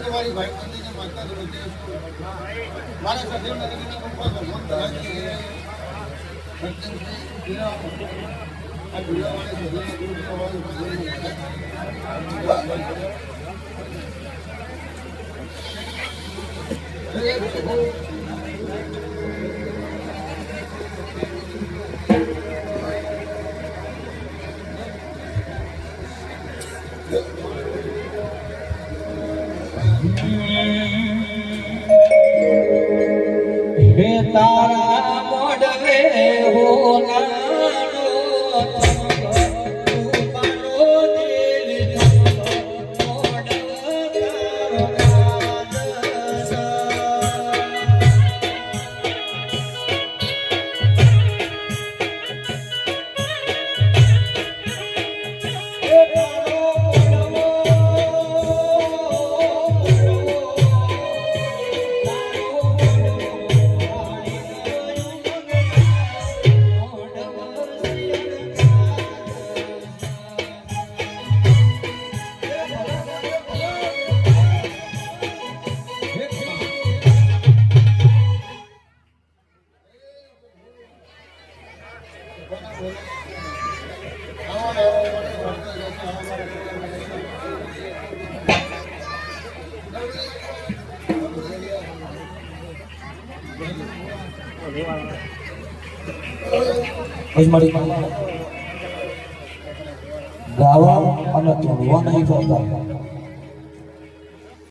તમારી ભાઈ બંધીને માનતા તો નથી. મારા સાથે નગરીના તારા મોડવે હો અજમાડી ગાવા અને તોડવા નહીં થતા